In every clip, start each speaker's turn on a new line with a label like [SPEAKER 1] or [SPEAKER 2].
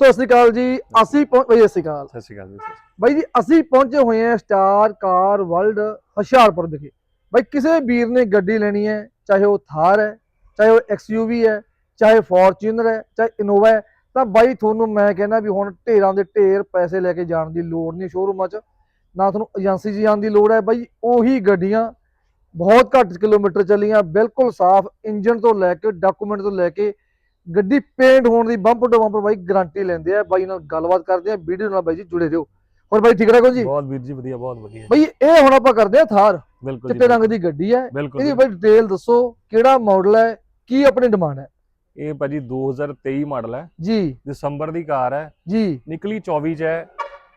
[SPEAKER 1] ਸਤਿ ਸ਼੍ਰੀ ਅਕਾਲ ਜੀ ਅਸੀਂ ਪਹੁੰ- ਬਈ ਸਤਿ ਸ਼੍ਰੀ ਅਕਾਲ।
[SPEAKER 2] ਸਤਿ ਸ਼੍ਰੀ ਅਕਾਲ ਜੀ
[SPEAKER 1] ਬਾਈ ਜੀ ਅਸੀਂ ਪਹੁੰਚੇ ਹੋਏ ਹਾਂ ਸਟਾਰ ਕਾਰ ਵਰਲਡ ਹੁਸ਼ਿਆਰਪੁਰ ਵਿਖੇ। ਬਾਈ ਕਿਸੇ ਵੀਰ ਨੇ ਗੱਡੀ ਲੈਣੀ ਹੈ ਚਾਹੇ ਉਹ ਥਾਰ ਹੈ ਚਾਹੇ ਉਹ ਐਕਸਯੂਵੀ ਹੈ ਚਾਹੇ ਫੋਰਚੂਨਰ ਹੈ ਚਾਹੇ ਇਨੋਵਾ ਹੈ ਤਾਂ ਬਾਈ ਤੁਹਾਨੂੰ ਮੈਂ ਕਹਿੰਦਾ ਵੀ ਹੁਣ ਢੇਰਾਂ ਦੇ ਢੇਰ ਪੈਸੇ ਲੈ ਕੇ ਜਾਣ ਦੀ ਲੋੜ ਨਹੀਂ ਸ਼ੋਰੂਮਾਂ 'ਚ। ਨਾ ਤੁਹਾਨੂੰ ਏਜੰਸੀ 'ਚ ਜਾਣ ਦੀ ਲੋੜ ਹੈ ਬਾਈ ਉਹੀ ਗੱਡੀਆਂ ਬਹੁਤ ਘੱਟ ਕਿਲੋਮੀਟਰ ਚੱਲੀਆਂ ਬਿਲਕੁਲ ਸਾਫ਼ ਇੰਜਨ ਤੋਂ ਲੈ ਕੇ ਡਾਕੂਮੈਂਟ ਤੋਂ ਲੈ ਕੇ ਗੱਡੀ ਪੇਂਟ ਹੋਣ ਦੀ ਬੰਪਰ ਟੂ ਬੰਪਰ ਬਾਈ ਗਾਰੰਟੀ ਲੈਂਦੇ ਆ ਬਾਈ ਨਾਲ ਗੱਲਬਾਤ ਕਰਦੇ ਆ ਵੀਡੀਓ ਨਾਲ ਬਾਈ ਜੀ ਜੁੜੇ ਰਹੋ। ਹੋਰ ਬਾਈ ਠੀਕ ਰਹੋ ਜੀ?
[SPEAKER 2] ਬਹੁਤ ਵੀਰ ਜੀ ਵਧੀਆ ਬਹੁਤ ਵਧੀਆ।
[SPEAKER 1] ਬਾਈ ਇਹ ਹੁਣ ਆਪਾਂ ਕਰਦੇ ਆ ਥਾਰ
[SPEAKER 2] ਬਿਲਕੁਲ
[SPEAKER 1] ਚਿੱਟੇ ਰੰਗ ਦੀ ਗੱਡੀ ਹੈ ਇਹਦੀ। ਬਾਈ ਡਿਟੇਲ ਦੱਸੋ ਕਿਹੜਾ ਮਾਡਲ ਹੈ ਕੀ ਆਪਣੀ ਡਿਮਾਂਡ ਹੈ?
[SPEAKER 2] ਇਹ ਭਾਜੀ 2023 ਮਾਡਲ ਹੈ।
[SPEAKER 1] ਜੀ।
[SPEAKER 2] ਦਸੰਬਰ ਦੀ ਕਾਰ ਹੈ।
[SPEAKER 1] ਜੀ।
[SPEAKER 2] ਨਿਕਲੀ 24 ਚ ਹੈ।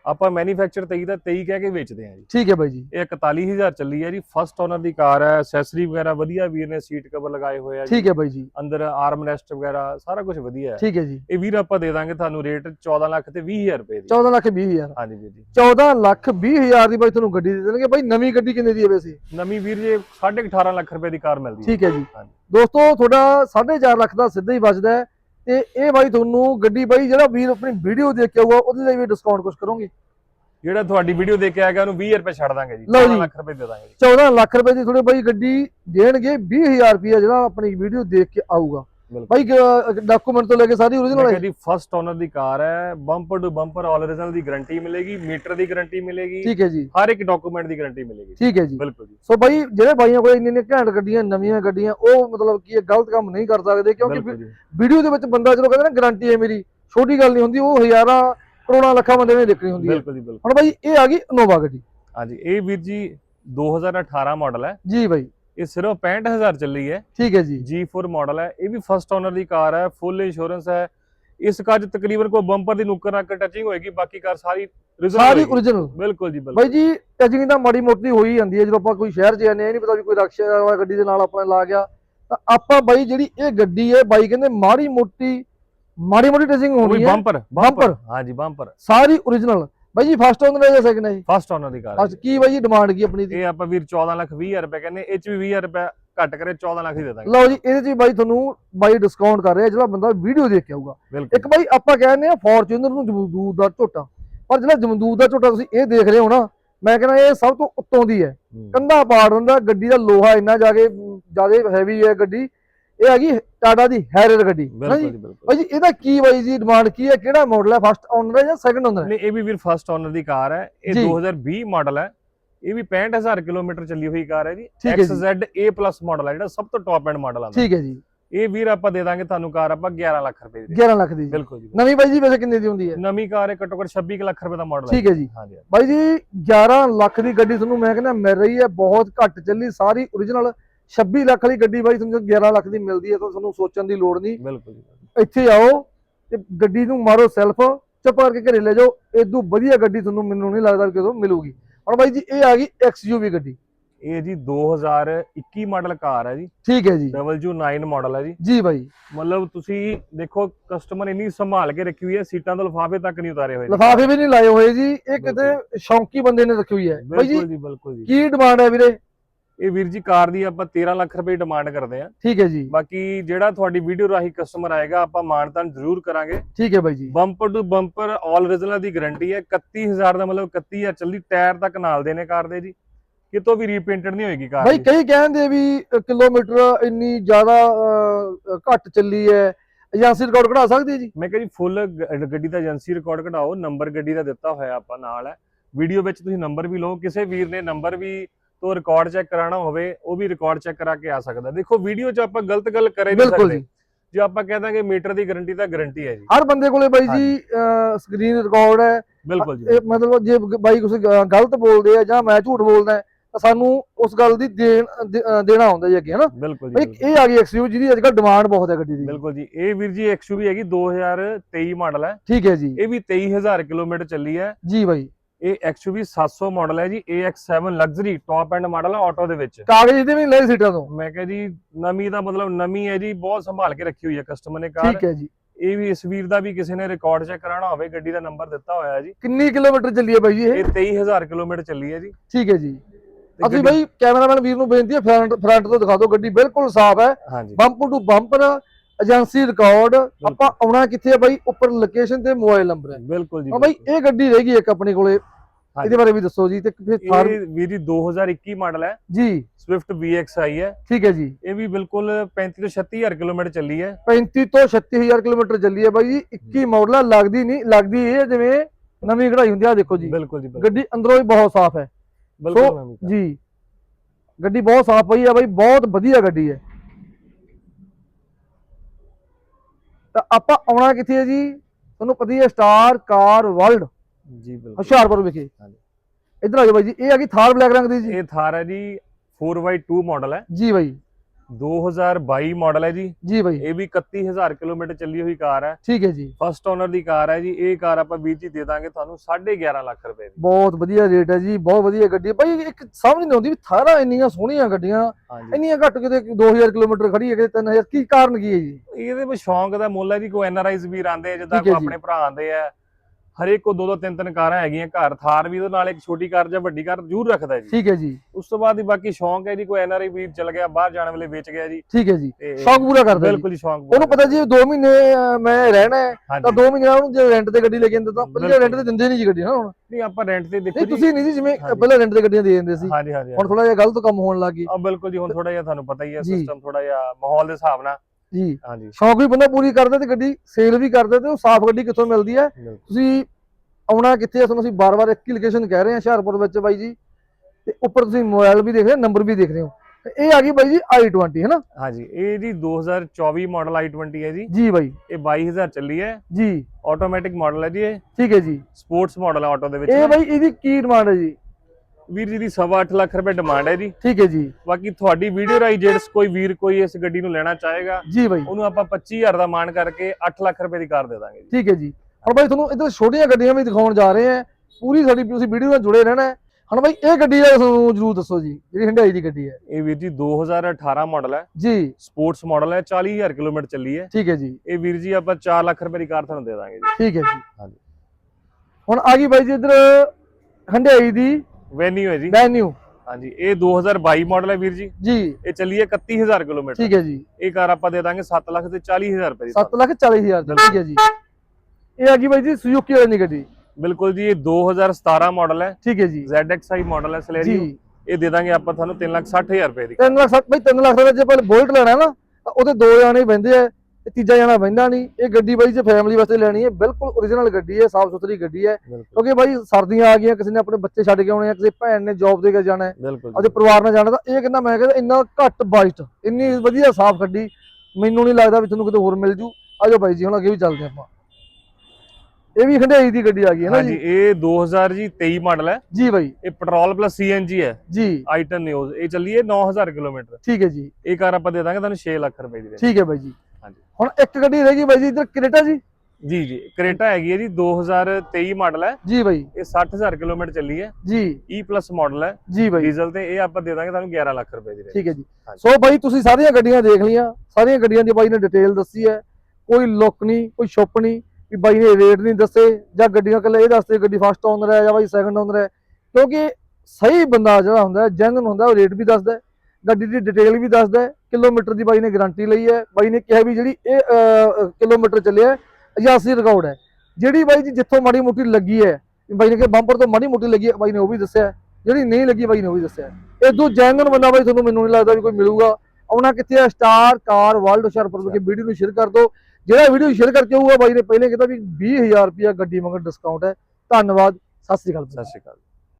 [SPEAKER 2] ਆਪਾਂ ਮੈਨੂਫੈਕਚਰ 23 ਦਾ 23 ਕਹਿ ਕੇ ਵੇਚਦੇ ਹਾਂ ਜੀ।
[SPEAKER 1] ਠੀਕ ਹੈ ਬਾਈ ਜੀ।
[SPEAKER 2] ਇਹ 41000 ਚੱਲੀ ਹੈ ਜੀ। ਫਸਟ ਓਨਰ ਦੀ ਕਾਰ ਹੈ ਐਕਸੈਸਰੀ ਵਗੈਰਾ ਵਧੀਆ ਵੀਰ ਨੇ ਸੀਟ ਕਵਰ ਲਗਾਏ ਹੋਏ ਆ ਜੀ।
[SPEAKER 1] ਠੀਕ ਹੈ ਬਾਈ ਜੀ।
[SPEAKER 2] ਅੰਦਰ ਆਰਮ ਰੈਸਟ ਵਗੈਰਾ ਸਾਰਾ ਕੁਝ ਵਧੀਆ ਹੈ।
[SPEAKER 1] ਠੀਕ ਹੈ ਜੀ।
[SPEAKER 2] ਇਹ ਵੀਰ ਆਪਾਂ ਦੇ ਦਾਂਗੇ ਤੁਹਾਨੂੰ ਰੇਟ 14 ਲੱਖ ਤੇ 20000 ਰੁਪਏ ਦੀ।
[SPEAKER 1] 14 ਲੱਖ 20 ਹਜ਼ਾਰ।
[SPEAKER 2] ਹਾਂਜੀ ਵੀਰ ਜੀ।
[SPEAKER 1] 14 ਲੱਖ 20 ਹਜ਼ਾਰ ਦੀ ਬਾਈ ਤੁਹਾਨੂੰ ਗੱਡੀ ਦੇ ਦੇਣਗੇ। ਬਾਈ ਨਵੀਂ ਗੱਡੀ ਕਿੰਨੇ ਦੀ ਹੈ ਵੈਸੇ?
[SPEAKER 2] ਨਵੀਂ ਵੀਰ ਜੀ 18.5 ਲੱਖ ਰੁਪਏ ਦੀ ਕਾਰ ਮਿਲਦੀ ਹੈ।
[SPEAKER 1] ਠੀਕ ਹੈ ਜੀ। ਦੋਸਤੋ ਤੁਹਾਡਾ 4.5 ਲੱਖ ਦਾ ਸਿੱਧਾ ਹੀ ਬਚਦਾ ਹੈ। ਤੇ ਇਹ ਬਾਈ ਤੁਹਾਨੂੰ ਗੱਡੀ ਬਾਈ ਜਿਹੜਾ ਵੀਰ ਆਪਣੀ ਵੀਡੀਓ ਦੇਖ ਕੇ ਆਊਗਾ ਉਹਦੇ ਲਈ ਵੀ ਡਿਸਕਾਊਂਟ ਕੁਝ ਕਰੋਗੇ।
[SPEAKER 2] ਜਿਹੜਾ ਤੁਹਾਡੀ ਵੀਡੀਓ ਦੇਖ ਕੇ ਆਏਗਾ ਉਹਨੂੰ 20000 ਰੁਪਏ ਛੱਡ ਦਾਂਗੇ ਜੀ।
[SPEAKER 1] ਲਓ
[SPEAKER 2] 14
[SPEAKER 1] ਜੀ।
[SPEAKER 2] ਲੱਖ ਰੁਪਏ ਦੇ ਦਾਂਗੇ ਜੀ।
[SPEAKER 1] 14 ਲੱਖ ਰੁਪਏ ਦੀ ਥੋੜੇ ਬਾਈ ਗੱਡੀ ਦੇਣਗੇ 20000 ਰੁਪਏ ਜਿਹੜਾ ਆਪਣੀ ਵੀਡੀਓ ਦੇਖ ਕੇ ਆਊਗਾ। ਬਾਈ ਡਾਕੂਮੈਂਟ ਤੋਂ ਲੈ ਕੇ ਸਾਰੀ ਓਰੀਜਨਲ ਹੈ?
[SPEAKER 2] ਕਿਹਾ ਜੀ ਫਸਟ ਓਨਰ ਦੀ ਕਾਰ ਹੈ bumper to bumper all original the guarantee ਮਿਲੇਗੀ ਮੀਟਰ ਦੀ ਗਾਰੰਟੀ ਮਿਲੇਗੀ
[SPEAKER 1] ਠੀਕ ਹੈ ਜੀ।
[SPEAKER 2] ਹਰ ਇੱਕ ਡਾਕੂਮੈਂਟ ਦੀ ਗਾਰੰਟੀ ਮਿਲੇਗੀ।
[SPEAKER 1] ਠੀਕ ਹੈ ਜੀ।
[SPEAKER 2] ਬਿਲਕੁਲ ਜੀ।
[SPEAKER 1] ਸੋ ਬਾਈ ਜਿਹੜੇ ਬਾਈਆਂ ਕੋਲ ਇੰਨੇ ਇੰਨੇ ਘੈਂਟ ਗੱਡੀਆਂ ਨਵੀਆਂ ਗੱਡੀਆਂ ਉਹ ਮਤਲਬ ਕੀ ਇਹ ਗਲਤ ਕੰਮ ਨਹੀਂ ਕਰ ਸਕਦੇ ਕਿਉਂਕਿ ਵੀਡੀਓ ਦੇ ਵਿੱਚ ਬੰਦਾ ਜਦੋਂ ਕਹਿੰਦਾ ਨਾ ਗਾਰੰਟੀ ਹੈ ਮੇਰੀ ਛੋਟੀ ਗੱਲ ਨਹੀਂ ਹੁੰਦੀ ਉਹ ਹਜ਼ਾਰਾਂ ਕਰੋੜਾਂ ਲੱਖਾਂ ਬੰਦੇ ਨੇ ਦੇਖਣੀ ਹੁੰਦੀ ਹੈ।
[SPEAKER 2] ਬਿਲਕੁਲ ਜੀ ਬਿਲਕੁਲ।
[SPEAKER 1] ਹੁਣ ਬਾਈ ਇਹ ਆ ਗਈ ਇਨੋਵਾ ਗੱਡੀ।
[SPEAKER 2] ਹਾਂਜੀ ਇਹ ਵੀਰ ਜੀ 2018 ਮਾਡਲ ਹੈ।
[SPEAKER 1] ਜੀ ਬਾਈ।
[SPEAKER 2] ਇਹ ਸਿਰਫ 65000 ਚੱਲੀ ਹੈ।
[SPEAKER 1] ਠੀਕ ਹੈ ਜੀ।
[SPEAKER 2] G4 ਮਾਡਲ ਹੈ ਇਹ ਵੀ ਫਸਟ ਓਨਰ ਦੀ ਕਾਰ ਹੈ ਫੁੱਲ ਇੰਸ਼ੋਰੈਂਸ ਹੈ। ਇਸ ਕਾਰ 'ਚ ਤਕਰੀਬਨ ਕੋਈ ਬੰਪਰ ਦੀ ਨੁੱਕਰ ਨਾਲ ਟੱਚਿੰਗ ਹੋਏਗੀ ਬਾਕੀ ਕਾਰ ਸਾਰੀ
[SPEAKER 1] ਸਾਰੀ। ਓਰੀਜਨਲ
[SPEAKER 2] ਬਿਲਕੁਲ ਜੀ ਬਿਲਕੁਲ।
[SPEAKER 1] ਬਾਈ ਜੀ ਟਚਿੰਗ ਤਾਂ ਮਾੜੀ ਮੋਟੀ ਹੋਈ ਜਾਂਦੀ ਹੈ ਜਦੋਂ ਆਪਾਂ ਕੋਈ ਸ਼ਹਿਰ 'ਚ ਜਾਂਦੇ ਆ ਨਹੀਂ ਪਤਾ ਵੀ ਕੋਈ ਰਕਸ਼ਾ ਵਾਲਾ ਗੱਡੀ ਦੇ ਨਾਲ ਆਪਣੇ ਲਾ ਗਿਆ। ਤਾਂ ਆਪਾਂ ਬਾਈ ਜਿਹੜੀ ਇਹ ਗੱਡੀ ਹੈ ਬਾਈ ਕਹਿੰਦੇ ਮਾੜੀ ਮੋਟੀ ਮਾੜੀ ਮੋਟੀ ਟਚਿੰਗ ਹੋਣੀ ਹੈ।
[SPEAKER 2] Bumper
[SPEAKER 1] Bumper?
[SPEAKER 2] ਹਾਂਜੀ ਬੰਪਰ
[SPEAKER 1] ਸਾਰੀ ਓਰੀਜਨਲ ਬਾਈ ਜੀ ਫਸਟ ਓਨਰ ਹੈ ਜਾਂ ਸੈਕਿੰਡ ਹੈ ਜੀ?
[SPEAKER 2] ਫਸਟ ਓਨਰ ਦੀ ਕਾਰ ਹੈ
[SPEAKER 1] ਕੀ ਬਾਈ ਜੀ ਡਿਮਾਂਡ ਕੀ ਆਪਣੀ ਦੀ?
[SPEAKER 2] ਇਹ ਆਪਾਂ ਵੀਰ 14 ਲੱਖ 20 ਹਜ਼ਾਰ ਰੁਪਏ ਕਹਿੰਦੇ ਇਹ ਚ ਵੀ 20 ਹਜ਼ਾਰ ਰੁਪਏ ਘੱਟ ਕਰੇ 14 ਲੱਖ ਹੀ ਦੇ ਦਾਂਗੇ।
[SPEAKER 1] ਲਓ ਜੀ ਇਹਦੇ 'ਚ ਬਾਈ ਤੁਹਾਨੂੰ ਬਾਈ ਡਿਸਕਾਊਂਟ ਕਰ ਰਿਹਾ ਜਿਹੜਾ ਬੰਦਾ ਵੀਡੀਓ ਦੇਖ ਕੇ ਆਊਗਾ। ਇੱਕ ਬਾਈ ਆਪਾਂ ਕਹਿੰਦੇ ਆ ਫੋਰਚੂਨਰ ਨੂੰ ਜਮਦੂਦ ਦਾ ਝੋਟਾ। ਪਰ ਜਿਹੜਾ ਜਮਦੂਦ ਦਾ ਝੋਟਾ ਤੁਸੀਂ ਇਹ ਦੇਖ ਰਹੇ ਹੋ ਨਾ ਮੈਂ ਕਹਿੰਦਾ ਇਹ ਸਭ ਤੋਂ ਉੱਤੋਂ ਦੀ ਹੈ। ਕੰਧਾ ਪਾੜ ਦਿੰਦਾ ਗੱਡੀ ਦਾ ਲੋਹਾ ਇੰਨਾ ਜਾ ਕੇ ਜ਼ਿਆਦਾ ਹੈਵੀ ਹੈ ਗੱਡੀ ਇਹ ਹੈਗੀ ਟਾਟਾ ਦੀ ਹੈਰੀਅਰ ਗੱਡੀ। ਹਾਂ
[SPEAKER 2] ਬਿਲਕੁਲ
[SPEAKER 1] ਜੀ
[SPEAKER 2] ਜੀ ਬਿਲਕੁਲ।
[SPEAKER 1] ਜੀ ਇਹਦਾ ਕੀ ਬਾਈ ਜੀ ਡਿਮਾਂਡ ਕੀ ਹੈ? ਕਿਹੜਾ ਮਾਡਲ ਹੈ? ਫਸਟ ਓਨਰ ਹੈ ਜਾਂ ਸੈਕੰਡ ਓਨਰ ਹੈ?
[SPEAKER 2] ਨਹੀਂ ਇਹ ਵੀ ਵੀਰ ਫਸਟ ਓਨਰ ਦੀ ਕਾਰ ਹੈ। ਇਹ
[SPEAKER 1] ਜੀ।
[SPEAKER 2] 2020 ਮਾਡਲ ਹੈ। ਇਹ ਵੀ 65000 ਕਿਲੋਮੀਟਰ ਚੱਲੀ ਹੋਈ ਕਾਰ ਹੈ ਜੀ।
[SPEAKER 1] ਹੈ ਜੀ।
[SPEAKER 2] XZ A+ ਮਾਡਲ ਹੈ ਜਿਹੜਾ ਸਭ ਤੋਂ ਟੌਪ ਐਂਡ ਮਾਡਲ ਆਉਂਦਾ।
[SPEAKER 1] ਠੀਕ ਹੈ ਜੀ।
[SPEAKER 2] ਇਹ ਵੀਰ ਆਪਾਂ ਦੇ ਦਾਂਗੇ ਤੁਹਾਨੂੰ ਕਾਰ ਆਪਾਂ 11 ਲੱਖ ਰੁਪਏ ਦੀ
[SPEAKER 1] 11 ਲੱਖ ਦੀ ਜੀ।
[SPEAKER 2] ਬਿਲਕੁਲ ਜੀ।
[SPEAKER 1] ਨਵੀਂ ਬਾਈ ਜੀ ਵੈਸੇ ਕਿੰਨੇ ਦੀ ਹੁੰਦੀ ਹੈ?
[SPEAKER 2] ਨਵੀਂ ਕਾਰ ਹੈ ਘੱਟੋ ਘੱਟ 26 ਕੁ ਲੱਖ ਰੁਪਏ ਦਾ ਮਾਡਲ ਹੈ।
[SPEAKER 1] ਠੀਕ ਹੈ ਜੀ।
[SPEAKER 2] ਹਾਂਜੀ
[SPEAKER 1] ਬਾਈ ਜੀ 11 ਲੱਖ ਦੀ ਗੱਡੀ ਤੁਹਾਨੂੰ ਮੈਂ ਕਹਿੰਦਾ ਮਿਲ ਰਹੀ ਹੈ ਬਹੁਤ ਘੱਟ ਚੱਲੀ ਸਾਰੀ ਓਰੀਜਨਲ 26 ਲੱਖ ਦੀ ਗੱਡੀ ਬਾਈ ਤੁਹਾਨੂੰ 11 ਲੱਖ ਦੀ ਮਿਲਦੀ ਹੈ ਤਾਂ ਤੁਹਾਨੂੰ ਸੋਚਣ ਦੀ ਲੋੜ ਨਹੀਂ।
[SPEAKER 2] ਬਿਲਕੁਲ
[SPEAKER 1] ਇੱਥੇ ਆਓ ਤੇ ਗੱਡੀ ਨੂੰ ਮਾਰੋ ਸੈਲਫ ਚੁੱਪ ਕਰਕੇ ਘਰੇ ਲੈ ਜਾਓ। ਇਦੋਂ ਵਧੀਆ ਗੱਡੀ ਤੁਹਾਨੂੰ ਮੈਨੂੰ ਨਹੀਂ ਲੱਗਦਾ ਕਦੋਂ ਮਿਲੂਗੀ। ਹੁਣ ਬਾਈ ਜੀ ਇਹ ਆ ਗਈ XUV ਗੱਡੀ।
[SPEAKER 2] ਇਹ ਜੀ 2021 ਮਾਡਲ ਕਾਰ ਹੈ ਜੀ।
[SPEAKER 1] ਠੀਕ ਹੈ ਜੀ।
[SPEAKER 2] WU9 ਮਾਡਲ ਹੈ ਜੀ।
[SPEAKER 1] ਜੀ ਬਾਈ।
[SPEAKER 2] ਮਤਲਬ ਤੁਸੀਂ ਦੇਖੋ ਕਸਟਮਰ ਇੰਨੀ ਸੰਭਾਲ ਕੇ ਰੱਖੀ ਹੋਈ ਹੈ ਸੀਟਾਂ ਤੋਂ ਲਿਫਾਫੇ ਤੱਕ ਨਹੀਂ ਉਤਾਰੇ ਹੋਏ।
[SPEAKER 1] ਲਫਾਫੇ ਵੀ ਨਹੀਂ ਲਾਏ ਹੋਏ ਜੀ। ਇਹ ਕਿਤੇ ਸ਼ੌਂਕੀ ਬੰਦੇ ਨੇ ਰੱਖੀ ਹੋਈ ਹੈ। ਬਾਈ ਜੀ
[SPEAKER 2] ਬਿਲਕੁਲ ਜੀ
[SPEAKER 1] ਕੀ ਡਿਮਾਂਡ ਹੈ ਵੀਰੇ?
[SPEAKER 2] ਇਹ ਵੀਰ ਜੀ ਕਾਰ ਦੀ ਆਪਾਂ 13 ਲੱਖ ਰੁਪਏ ਡਿਮਾਂਡ ਕਰਦੇ ਆ
[SPEAKER 1] ਠੀਕ ਹੈ ਜੀ।
[SPEAKER 2] ਬਾਕੀ ਜਿਹੜਾ ਤੁਹਾਡੀ ਵੀਡੀਓ ਰਾਹੀਂ ਕਸਟਮਰ ਆਏਗਾ ਆਪਾਂ ਮਾਨਤਾਨ ਜ਼ਰੂਰ ਕਰਾਂਗੇ।
[SPEAKER 1] ਠੀਕ ਹੈ ਬਾਈ ਜੀ।
[SPEAKER 2] Bumper to bumper all original the guarantee ਹੈ। 31000 ਦਾ ਮਤਲਬ 31000 ਚੱਲਦੀ ਟਾਇਰ ਤੱਕ ਨਾਲ ਦੇ ਨੇ ਕਾਰ ਦੇ ਜੀ। ਕਿਤੋਂ ਵੀ ਰੀਪੇਂਟਡ ਨਹੀਂ ਹੋਏਗੀ ਕਾਰ
[SPEAKER 1] ਬਾਈ ਕਈ ਕਹਿੰਦੇ ਵੀ ਕਿਲੋਮੀਟਰ ਇੰਨੀ ਜ਼ਿਆਦਾ ਘੱਟ ਚੱਲੀ ਹੈ। ਏਜੰਸੀ ਰਿਕਾਰਡ ਕਢਾ ਸਕਦੀ ਜੀ?
[SPEAKER 2] ਮੈਂ ਕਿਹਾ ਜੀ ਫੁੱਲ ਗੱਡੀ ਦਾ ਏਜੰਸੀ ਰਿਕਾਰਡ ਕਢਾਓ। ਨੰਬਰ ਗੱਡੀ ਦਾ ਦਿੱਤਾ ਹੋਇਆ ਆਪਾਂ ਨਾਲ ਹੈ। ਵੀਡੀਓ ਵਿੱਚ ਤੁਸੀਂ ਨੰਬਰ ਵੀ ਲਓ। ਕਿਸੇ ਵੀਰ ਨੇ ਨੰਬਰ ਵੀ ਤੋਂ ਰਿਕਾਰਡ ਚੈੱਕ ਕਰਾਉਣਾ ਹੋਵੇ ਉਹ ਵੀ ਰਿਕਾਰਡ ਚੈੱਕ ਕਰਾ ਕੇ ਆ ਸਕਦਾ। ਦੇਖੋ ਵੀਡੀਓ 'ਚ ਆਪਾਂ ਗਲਤ ਗੱਲ ਕਰੇ ਨਹੀਂ
[SPEAKER 1] ਬਿਲਕੁਲ
[SPEAKER 2] ਸਕਦੇ।
[SPEAKER 1] ਜੀ
[SPEAKER 2] ਆਪਾਂ ਕਹਿ ਦਾਂਗੇ ਮੀਟਰ ਦੀ ਗਾਰੰਟੀ ਤਾਂ ਗਾਰੰਟੀ ਹੈ ਜੀ।
[SPEAKER 1] ਹਰ ਬੰਦੇ ਕੋਲੇ ਬਾਈ ਜੀ ਸਕਰੀਨ ਰਿਕਾਰਡ ਹੈ।
[SPEAKER 2] ਬਿਲਕੁਲ ਜੀ।
[SPEAKER 1] ਇਹ ਮਤਲਬ ਜੇ ਬਾਈ ਕੁਝ ਗਲਤ ਬੋਲਦੇ ਆ ਜਾਂ ਮੈਂ ਝੂਠ ਬੋਲਦਾ ਤਾਂ ਸਾਨੂੰ ਉਸ ਗੱਲ ਦੀ ਦੇਣ ਹੁੰਦਾ ਜੀ ਅੱਗੇ ਹਨਾ?
[SPEAKER 2] ਬਿਲਕੁਲ ਜੀ।
[SPEAKER 1] ਇਹ ਆ ਗਈ ਐਕਸਯੂ ਜਿਹਦੀ ਅੱਜ ਕੱਲ ਡਿਮਾਂਡ ਬਹੁਤ ਹੈ ਗੱਡੀ ਦੀ।
[SPEAKER 2] ਬਿਲਕੁਲ ਜੀ। ਇਹ ਵੀਰ ਜੀ XUV ਹੈਗੀ 2023 ਮਾਡਲ ਹੈ।
[SPEAKER 1] ਠੀਕ ਹੈ ਜੀ।
[SPEAKER 2] ਇਹ ਵੀ 23000 ਕਿਲੋਮੀਟਰ ਚੱਲੀ ਹੈ।
[SPEAKER 1] ਜੀ ਬਾਈ।
[SPEAKER 2] ਇਹ XUV 700 ਮਾਡਲ ਹੈ ਜੀ AX7 luxury top end model ਹੈ ਆਟੋ ਦੇ ਵਿੱਚ।
[SPEAKER 1] ਕਾਗਜ਼ ਇਹਦੇ ਵੀ ਨਹੀਂ ਲਏ ਸੀਟਾਂ ਤੋਂ।
[SPEAKER 2] ਮੈਂ ਕਿਹਾ ਜੀ ਨਵੀਂ ਦਾ ਮਤਲਬ ਨਵੀਂ ਹੈ ਜੀ ਬਹੁਤ ਸੰਭਾਲ ਕੇ ਰੱਖੀ ਹੋਈ ਹੈ ਕਸਟਮਰ ਨੇ ਕਾਰ।
[SPEAKER 1] ਠੀਕ ਹੈ ਜੀ।
[SPEAKER 2] ਇਹ ਵੀ ਇਸ ਵੀਰ ਦਾ ਵੀ ਕਿਸੇ ਨੇ ਰਿਕਾਰਡ ਚੈੱਕ ਕਰਾਉਣਾ ਹੋਵੇ ਗੱਡੀ ਦਾ ਨੰਬਰ ਦਿੱਤਾ ਹੋਇਆ ਹੈ ਜੀ।
[SPEAKER 1] ਕਿੰਨੀ ਕਿਲੋਮੀਟਰ ਚੱਲੀ ਹੈ ਬਾਈ ਜੀ ਇਹ?
[SPEAKER 2] ਇਹ 23000 ਕਿਲੋਮੀਟਰ ਚੱਲੀ ਹੈ ਜੀ।
[SPEAKER 1] ਠੀਕ ਹੈ ਜੀ।
[SPEAKER 2] ਤੇ
[SPEAKER 1] ਅਸੀਂ ਬਾਈ ਕੈਮਰਾਮੈਨ ਵੀਰ ਨੂੰ ਬੇਨਤੀ ਹੈ ਫਰੰਟ ਫਰੰਟ ਤੋਂ ਦਿਖਾ ਦਿਓ ਗੱਡੀ ਬਿਲਕੁਲ ਸਾਫ਼ ਹੈ। Bumper to bumper agency record ਆਪਾਂ ਆਉਣਾ ਕਿੱਥੇ ਆ ਬਾਈ? ਉੱਪਰ ਲੋਕੇਸ਼ਨ ਤੇ ਮੋਬਾਈਲ ਨੰਬਰ ਹੈ।
[SPEAKER 2] ਬਿਲਕੁਲ ਜੀ
[SPEAKER 1] ਹਾਂ ਬਾਈ। ਇਹ ਗੱਡੀ ਰਹਿ ਗਈ ਇੱਕ ਆਪਣੇ ਕੋਲੇ। ਇਹਦੇ ਬਾਰੇ ਵੀ ਦੱਸੋ ਜੀ ਤੇ ਫਿਰ ਥਾਰ
[SPEAKER 2] ਇਹ ਵੀਰ ਜੀ 2021 ਮਾਡਲ ਹੈ।
[SPEAKER 1] ਜੀ।
[SPEAKER 2] ਸਵਿਫਟ VXi ਹੈ।
[SPEAKER 1] ਠੀਕ ਹੈ ਜੀ।
[SPEAKER 2] ਇਹ ਵੀ ਬਿਲਕੁਲ 35 ਤੋਂ 36000 ਕਿਲੋਮੀਟਰ ਚੱਲੀ ਹੈ।
[SPEAKER 1] 35 ਤੋਂ 36000 ਕਿਲੋਮੀਟਰ ਚੱਲੀ ਹੈ ਬਾਈ ਜੀ। 21 ਮਾਡਲ ਲੱਗਦੀ ਨਹੀਂ। ਲੱਗਦੀ ਇਹ ਜਿਵੇਂ ਨਵੀਂ ਕਢਾਈ ਹੁੰਦੀ ਆ ਦੇਖੋ ਜੀ।
[SPEAKER 2] ਬਿਲਕੁਲ ਜੀ
[SPEAKER 1] ਗੱਡੀ ਅੰਦਰੋਂ ਵੀ ਬਹੁਤ ਸਾਫ਼ ਹੈ।
[SPEAKER 2] ਬਿਲਕੁਲ।
[SPEAKER 1] ਜੀ। ਗੱਡੀ ਬਹੁਤ ਸਾਫ਼ ਪਈ ਆ ਬਾਈ ਬਹੁਤ ਵਧੀਆ ਗੱਡੀ ਹੈ। ਤਾਂ ਆਪਾਂ ਆਉਣਾ ਕਿੱਥੇ ਹੈ ਜੀ? ਤੁਹਾਨੂੰ ਪਤਾ ਹੀ ਹੈ ਸਟਾਰ ਕਾਰ ਵਰਲਡ
[SPEAKER 2] ਜੀ ਬਿਲਕੁਲ।
[SPEAKER 1] ਹੁਸ਼ਿਆਰਪੁਰ ਵਿਖੇ।
[SPEAKER 2] ਹਾਂਜੀ।
[SPEAKER 1] ਇੱਧਰ ਆ ਜਾਓ ਬਾਈ ਜੀ ਇਹ ਆ ਗਈ ਥਾਰ ਬਲੈਕ ਰੰਗ ਦੀ ਜੀ?
[SPEAKER 2] ਇਹ ਥਾਰ ਹੈ ਜੀ 4x2 ਮਾਡਲ ਹੈ।
[SPEAKER 1] ਜੀ ਬਾਈ।
[SPEAKER 2] 2022 ਮਾਡਲ ਹੈ ਜੀ।
[SPEAKER 1] ਜੀ ਬਾਈ।
[SPEAKER 2] ਇਹ ਵੀ 31000 ਕਿਲੋਮੀਟਰ ਚੱਲੀ ਹੋਈ ਕਾਰ ਹੈ।
[SPEAKER 1] ਠੀਕ ਹੈ ਜੀ।
[SPEAKER 2] ਫਸਟ ਓਨਰ ਦੀ ਕਾਰ ਹੈ ਜੀ। ਇਹ ਕਾਰ ਆਪਾਂ ਵੀਰ ਜੀ ਦੇ ਦਾਂਗੇ ਤੁਹਾਨੂੰ 11.5 ਲੱਖ ਰੁਪਏ ਦੀ।
[SPEAKER 1] ਬਹੁਤ ਵਧੀਆ ਰੇਟ ਹੈ ਜੀ ਬਹੁਤ ਵਧੀਆ ਗੱਡੀ ਬਾਈ ਇੱਕ ਸਮਝ ਨਹੀਂ ਆਉਂਦੀ ਵੀ ਥਾਰਾਂ ਇੰਨੀਆਂ ਸੋਹਣੀਆਂ ਗੱਡੀਆਂ ਇੰਨੀਆਂ ਘੱਟ ਕਿਤੇ 2000 ਕਿਲੋਮੀਟਰ ਖੜੀ ਹੈ ਕਿਤੇ 3000 ਕੀ ਕਾਰਨ ਕੀ ਹੈ ਜੀ?
[SPEAKER 2] ਇਹਦੇ ਵਿੱਚ ਸ਼ੌਂਕ ਦਾ ਮੁੱਲ ਹੈ ਜੀ ਕੋਈ ਐਨਆਰਆਈਜ਼ ਵੀਰ ਆਂਦੇ ਆ ਜਿੱਦਾਂ। ਆਪਣੇ ਭਰਾ ਆਂਦੇ ਆ। ਹਰੇਕ ਕੋ ਦੋ ਦੋ ਤਿੰਨ ਤਿੰਨ ਕਾਰਾਂ ਹੈਗੀਆਂ ਘਰ ਥਾਰ ਵੀ ਉਹਦੇ ਨਾਲ ਇੱਕ ਛੋਟੀ ਕਾਰ ਜਾਂ ਵੱਡੀ ਕਾਰ ਜ਼ਰੂਰ ਰੱਖਦਾ ਜੀ।
[SPEAKER 1] ਠੀਕ ਹੈ ਜੀ।
[SPEAKER 2] ਉਸ ਤੋਂ ਬਾਅਦ ਹੀ ਬਾਕੀ ਸ਼ੌਂਕ ਹੈ ਜੀ ਕੋਈ ਐਨਆਰਆਈ ਵੀਰ ਚਲ ਗਿਆ ਬਾਹਰ ਜਾਣ ਵੇਲੇ ਵੇਚ ਗਿਆ ਜੀ।
[SPEAKER 1] ਠੀਕ ਹੈ ਜੀ। ਸ਼ੌਕ ਪੂਰਾ ਕਰਦਾ ਜੀ।
[SPEAKER 2] ਬਿਲਕੁਲ ਹੀ ਸ਼ੌਂਕ
[SPEAKER 1] ਉਹਨੂੰ ਪਤਾ ਜੀ 2 ਮਹੀਨੇ ਮੈਂ ਰਹਿਣਾ ਹੈ ਤਾਂ
[SPEAKER 2] ਹਾਂਜੀ।
[SPEAKER 1] 2 ਮਹੀਨੇ ਉਹਨੂੰ ਜੇ ਰੈਂਟ ਤੇ ਗੱਡੀ ਲੈ ਕੇ ਦਿੰਦਾ ਤਾਂ ਪਹਿਲੇ। ਰੈਂਟ ਤੇ ਦਿੰਦੇ ਨਹੀਂ ਜੀ ਗੱਡੀ ਨਾ ਹੁਣ।
[SPEAKER 2] ਨਹੀਂ ਆਪਾਂ ਰੈਂਟ ਤੇ ਦੇਖੋ ਜੀ।
[SPEAKER 1] ਤੁਸੀਂ ਨਹੀਂ ਜੀ ਜਿਵੇਂ। ਪਹਿਲਾਂ ਰੈਂਟ ਤੇ ਗੱਡੀਆਂ ਦੇ ਦਿੰਦੇ ਸੀ।
[SPEAKER 2] ਹਾਂਜੀ ਹਾਂਜੀ
[SPEAKER 1] ਹੁਣ ਥੋੜਾ ਜਿਹਾ ਗਲਤ ਕੰਮ ਹੋਣ ਲੱਗ ਗਈ।
[SPEAKER 2] ਆ ਬਿਲਕੁਲ ਜੀ ਹੁਣ ਥੋੜਾ ਜਿਹਾ ਤੁਹਾਨੂੰ ਪਤਾ ਹੀ ਹੈ
[SPEAKER 1] ਜੀ।
[SPEAKER 2] ਸਿਸਟਮ ਥੋੜਾ ਜਿਹਾ ਮਾਹੌਲ ਦੇ ਹਿਸਾਬ ਨਾਲ।
[SPEAKER 1] ਜੀ।
[SPEAKER 2] ਹਾਂਜੀ।
[SPEAKER 1] ਸ਼ੌਕ ਵੀ ਬੰਦਾ ਪੂਰੀ ਕਰਦਾ ਤੇ ਗੱਡੀ ਸੇਲ ਵੀ ਕਰਦਾ ਤੇ ਉਹ ਸਾਫ਼ ਗੱਡੀ ਕਿੱਥੋਂ ਮਿਲਦੀ ਹੈ। ਤੁਸੀਂ ਆਉਣਾ ਕਿੱਥੇ ਹੈ ਤੁਹਾਨੂੰ ਅਸੀਂ ਬਾਰ-ਬਾਰ ਇੱਕ ਹੀ ਲੋਕੇਸ਼ਨ ਕਹਿ ਰਹੇ ਹਾਂ ਹੁਸ਼ਿਆਰਪੁਰ ਵਿੱਚ ਬਾਈ ਜੀ। ਤੇ ਉੱਪਰ ਤੁਸੀਂ ਮੋਬਾਈਲ ਵੀ ਦੇਖ ਰਹੇ ਹੋ ਨੰਬਰ ਵੀ ਦੇਖ ਰਹੇ ਹੋ। ਇਹ ਆ ਗਈ ਬਾਈ ਜੀ i20 ਹੈ ਨਾ?
[SPEAKER 2] ਹਾਂਜੀ ਇਹ ਜੀ 2024 ਮਾਡਲ i20 ਹੈ ਜੀ।
[SPEAKER 1] ਜੀ ਬਾਈ।
[SPEAKER 2] ਇਹ 22000 ਚੱਲੀ ਹੈ।
[SPEAKER 1] ਜੀ।
[SPEAKER 2] ਆਟੋਮੈਟਿਕ ਮਾਡਲ ਹੈ ਜੀ ਇਹ।
[SPEAKER 1] ਠੀਕ ਹੈ ਜੀ।
[SPEAKER 2] ਸਪੋਰਟਸ ਮਾਡਲ ਹੈ ਆਟੋ ਦੇ ਵਿੱਚ
[SPEAKER 1] ਇਹ। ਬਾਈ ਇਹਦੀ ਕੀ ਡਿਮਾਂਡ ਹੈ ਜੀ?
[SPEAKER 2] ਵੀਰ ਜੀ ਦੀ 8.5 ਲੱਖ ਰੁਪਏ ਡਿਮਾਂਡ ਹੈ ਜੀ।
[SPEAKER 1] ਠੀਕ ਹੈ ਜੀ।
[SPEAKER 2] ਬਾਕੀ ਤੁਹਾਡੀ ਵੀਡੀਓ ਰਾਈ ਜਿਹੜਾ ਕੋਈ ਵੀਰ ਕੋਈ ਇਸ ਗੱਡੀ ਨੂੰ ਲੈਣਾ ਚਾਹੇਗਾ
[SPEAKER 1] ਜੀ ਬਾਈ।
[SPEAKER 2] ਉਹਨੂੰ ਆਪਾਂ 25000 ਦਾ ਮਾਨ ਕਰਕੇ 8 ਲੱਖ ਰੁਪਏ ਦੀ ਕਾਰ ਦੇ ਦਾਂਗੇ
[SPEAKER 1] ਠੀਕ ਹੈ ਜੀ। ਹੁਣ ਬਾਈ ਤੁਹਾਨੂੰ ਇੱਧਰ ਛੋਟੀਆਂ ਗੱਡੀਆਂ ਵੀ ਦਿਖਾਉਣ ਜਾ ਰਹੇ ਹਾਂ। ਪੂਰੀ ਸਾਡੀ ਤੁਸੀਂ ਵੀਡੀਓ ਨਾਲ ਜੁੜੇ ਰਹਿਣਾ ਹੈ। ਹੁਣ ਬਾਈ ਇਹ ਗੱਡੀ ਦਾ ਤੁਹਾਨੂੰ ਜਰੂਰ ਦੱਸੋ ਜੀ ਜਿਹੜੀ ਹੰਡਾਈ ਦੀ ਗੱਡੀ ਹੈ।
[SPEAKER 2] ਇਹ ਵੀਰ ਜੀ 2018 ਮਾਡਲ ਹੈ।
[SPEAKER 1] ਜੀ।
[SPEAKER 2] ਸਪੋਰਟਸ ਮਾਡਲ ਹੈ 40000 ਕਿਲੋਮੀਟਰ ਚੱਲੀ ਹੈ।
[SPEAKER 1] ਠੀਕ ਹੈ ਜੀ।
[SPEAKER 2] ਇਹ ਵੀਰ ਜੀ ਆਪਾਂ 4 ਲੱਖ ਰੁਪਏ ਦੀ ਕਾਰ ਤੁਹਾਨੂੰ ਦੇ ਦਾਂਗੇ ਜੀ।
[SPEAKER 1] ਠੀਕ ਹੈ ਜੀ।
[SPEAKER 2] ਹਾਂਜੀ।
[SPEAKER 1] ਹੁਣ ਆ ਗਈ ਬਾਈ ਜੀ ਇੱਧਰ ਹੰਡਾਈ ਦੀ
[SPEAKER 2] ਵੈਨਿਊ ਹੈ ਜੀ।
[SPEAKER 1] ਵੈਨਿਊ
[SPEAKER 2] ਹਾਂਜੀ ਇਹ 2022 ਮਾਡਲ ਹੈ ਵੀਰ ਜੀ।
[SPEAKER 1] ਜੀ।
[SPEAKER 2] ਇਹ ਚੱਲੀ ਹੈ 31000 ਕਿਲੋਮੀਟਰ।
[SPEAKER 1] ਠੀਕ ਹੈ ਜੀ।
[SPEAKER 2] ਇਹ ਕਾਰ ਆਪਾਂ ਦੇ ਦਾਂਗੇ 7 ਲੱਖ ਤੇ 40000 ਰੁਪਏ ਦੀ।
[SPEAKER 1] 7 ਲੱਖ 40 ਹਜ਼ਾਰ ਦੀ। ਠੀਕ ਹੈ ਜੀ। ਇਹ ਆ ਗਈ ਬਾਈ ਜੀ ਸੁਜ਼ੂਕੀ ਵਾਲੀ ਗੱਡੀ।
[SPEAKER 2] ਬਿਲਕੁਲ ਜੀ ਇਹ 2017 ਮਾਡਲ ਹੈ।
[SPEAKER 1] ਠੀਕ ਹੈ ਜੀ।
[SPEAKER 2] ZXi ਮਾਡਲ ਹੈ ਸਲੈਰੀਓ
[SPEAKER 1] ਜੀ।
[SPEAKER 2] ਇਹ ਦੇ ਦਾਂਗੇ ਆਪਾਂ ਤੁਹਾਨੂੰ 3 ਲੱਖ 60000 ਰੁਪਏ ਦੀ।
[SPEAKER 1] 3 ਲੱਖ ਬਾਈ 3 ਲੱਖ ਦੇ ਵਿੱਚ ਜੇ ਪਹਿਲੇ ਬੁਲਟ ਲੈਣਾ ਨਾ ਉਹਦੇ ਦੋ ਜਾਣੇ ਹੀ ਬਹਿੰਦੇ ਆ। ਤੇ ਤੀਜਾ ਜਾਣਾ ਬਹਿੰਦਾ ਨਹੀਂ। ਇਹ ਗੱਡੀ ਬਾਈ ਜੇ ਫੈਮਿਲੀ ਵਾਸਤੇ ਲੈਣੀ ਹੈ ਬਿਲਕੁਲ ਓਰੀਜਨਲ ਗੱਡੀ ਹੈ ਸਾਫ਼ ਸੁਥਰੀ ਗੱਡੀ ਹੈ। ਕਿਉਂਕਿ ਬਾਈ ਸਰਦੀਆਂ ਆ ਗਈਆਂ ਕਿਸੇ ਨੇ ਆਪਣੇ ਬੱਚੇ ਛੱਡ ਕੇ ਆਉਣੇ ਆ ਕਿਸੇ ਭੈਣ ਨੇ ਜੌਬ ਦੇ ਕੇ ਜਾਣਾ ਹੈ ਆਪਦੇ ਪਰਿਵਾਰ ਨਾਲ ਜਾਣਾ ਤਾਂ ਇਹ ਕਹਿੰਦਾ ਮੈਂ ਕਹਿੰਦਾ ਇੰਨਾ ਘੱਟ ਬਜਟ ਇੰਨੀ ਵਧੀਆ ਸਾਫ਼ ਗੱਡੀ ਮੈਨੂੰ ਨਹੀਂ ਲੱਗਦਾ ਵੀ ਤੁਹਾਨੂੰ ਕਿਤੇ ਹੋਰ ਮਿਲ ਜੂ। ਆਜੋ ਬਾਈ ਜੀ ਹੁਣ ਅੱਗੇ ਵੀ ਚੱਲਦੇ ਆਪਾਂ। ਇਹ ਵੀ ਖੰਡਾਈ ਦੀ ਗੱਡੀ ਆ ਗਈ ਹੈ ਨਾ
[SPEAKER 2] ਹਾਂਜੀ
[SPEAKER 1] ਜੀ।
[SPEAKER 2] ਇਹ 2000 ਜੀ 23 ਮਾਡਲ ਹੈ।
[SPEAKER 1] ਜੀ ਬਾਈ।
[SPEAKER 2] ਇਹ ਪੈਟਰੋਲ ਪਲੱਸ ਸੀਐਨਜੀ ਹੈ।
[SPEAKER 1] ਜੀ।
[SPEAKER 2] ਆਈਟਨ ਨਿਊਜ਼ ਇਹ ਚੱਲੀ ਹੈ 9000 ਕਿਲੋਮੀਟਰ।
[SPEAKER 1] ਠੀਕ ਹੈ ਜੀ।
[SPEAKER 2] ਇਹ ਕਾਰ ਆਪਾਂ ਦੇ ਦਾਂਗੇ ਤੁਹਾਨੂੰ 6 ਲੱਖ ਰੁਪਏ ਦੀ
[SPEAKER 1] ਠੀਕ ਹੈ ਬਾਈ ਜੀ।
[SPEAKER 2] ਹਾਂਜੀ।
[SPEAKER 1] ਹੁਣ ਇੱਕ ਗੱਡੀ ਰਹਿ ਗਈ ਬਾਈ ਜੀ ਇੱਧਰ ਕ੍ਰੇਟਾ ਜੀ।
[SPEAKER 2] ਜੀ ਜੀ ਕਰੇਟਾ ਹੈਗੀ ਹੈ ਜੀ 2023 ਮਾਡਲ ਹੈ।
[SPEAKER 1] ਜੀ ਬਾਈ।
[SPEAKER 2] ਇਹ 60000 ਕਿਲੋਮੀਟਰ ਚੱਲੀ ਹੈ।
[SPEAKER 1] ਜੀ।
[SPEAKER 2] E ਪਲੱਸ ਮਾਡਲ ਹੈ।
[SPEAKER 1] ਜੀ ਬਾਈ।
[SPEAKER 2] ਡੀਜ਼ਲ ਤੇ ਇਹ ਆਪਾਂ ਦੇ ਦਾਂਗੇ ਤੁਹਾਨੂੰ 11 ਲੱਖ ਰੁਪਏ ਦੀ
[SPEAKER 1] ਠੀਕ ਹੈ ਜੀ। ਸੋ ਬਾਈ ਤੁਸੀਂ ਸਾਰੀਆਂ ਗੱਡੀਆਂ ਦੇਖ ਲਈਆਂ। ਸਾਰੀਆਂ ਗੱਡੀਆਂ ਦੀ ਬਾਈ ਨੇ ਡਿਟੇਲ ਦੱਸੀ ਹੈ। ਕੋਈ ਲੁੱਕ ਨਹੀਂ ਕੋਈ ਛੁਪ ਨਹੀਂ ਵੀ ਬਾਈ ਨੇ ਰੇਟ ਨਹੀਂ ਦੱਸੇ ਜਾਂ ਗੱਡੀਆਂ ਕੱਲੇ ਇਹ ਦੱਸਦੇ ਗੱਡੀ ਫਸਟ ਓਨਰ ਹੈ ਜਾਂ ਬਾਈ ਸੈਕੰਡ ਓਨਰ ਹੈ। ਕਿਉਂਕਿ ਸਹੀ ਬੰਦਾ ਜਿਹੜਾ ਹੁੰਦਾ ਜੈਨੂਨ ਹੁੰਦਾ ਉਹ ਰੇਟ ਵੀ ਦੱਸਦਾ ਹੈ, ਗੱਡੀ ਦੀ ਡਿਟੇਲ ਵੀ ਦੱਸਦਾ ਹੈ, ਕਿਲੋਮੀਟਰ ਦੀ ਬਾਈ ਨੇ ਗਾਰੰਟੀ ਲਈ ਹੈ ਬਾਈ ਨੇ ਕਿਹਾ ਵੀ ਜਿਹੜੀ ਇਹ ਕਿਲੋਮੀਟਰ ਚੱਲਿਆ ਹੈ, 81 ਰਿਕਾਰਡ ਹੈ। ਜਿਹੜੀ ਬਾਈ ਜੀ ਜਿੱਥੋਂ ਮਾੜੀ ਮੋਟੀ ਲੱਗੀ ਹੈ ਬਾਈ ਨੇ ਕਿਹਾ ਬੰਪਰ ਤੋਂ ਮਾੜੀ ਮੋਟੀ ਲੱਗੀ ਹੈ ਬਾਈ ਨੇ ਉਹ ਵੀ ਦੱਸਿਆ। ਜਿਹੜੀ ਨਹੀਂ ਲੱਗੀ ਬਾਈ ਨੇ ਉਹ ਵੀ ਦੱਸਿਆ ਹੈ। ਇਹ ਦੋ ਜੈਨੂਨ ਬੰਦਾ ਬਾਈ ਤੁਹਾਨੂੰ ਮੈਨੂੰ ਨਹੀਂ ਲੱਗਦਾ ਵੀ ਕੋਈ ਮਿਲੂਗਾ। ਆਉਣਾ ਕਿੱਥੇ ਹੈ? ਸਟਾਰ ਕਾਰ ਵਰਲਡ ਹੁਸ਼ਿਆਰਪੁਰ ਵਿਖੇ ਵੀਡੀਓ ਨੂੰ ਸ਼ੇਅਰ ਕਰ ਦਿਓ। ਜਿਹੜਾ ਵੀਡੀਓ ਸ਼ੇਅਰ ਕਰਕੇ ਆਊਗਾ ਬਾਈ ਨੇ ਪਹਿਲੇ ਕਿਹਾ ਵੀ 20000 ਰੁਪਇਆ ਗੱਡੀ ਮੰਗਣ ਡਿਸਕਾਊਂਟ ਹੈ। ਧੰਨਵਾਦ ਸਤਿ ਸ੍ਰੀ ਅਕਾਲ।
[SPEAKER 2] ਸਤਿ ਸ਼੍ਰੀ ਅਕਾਲ।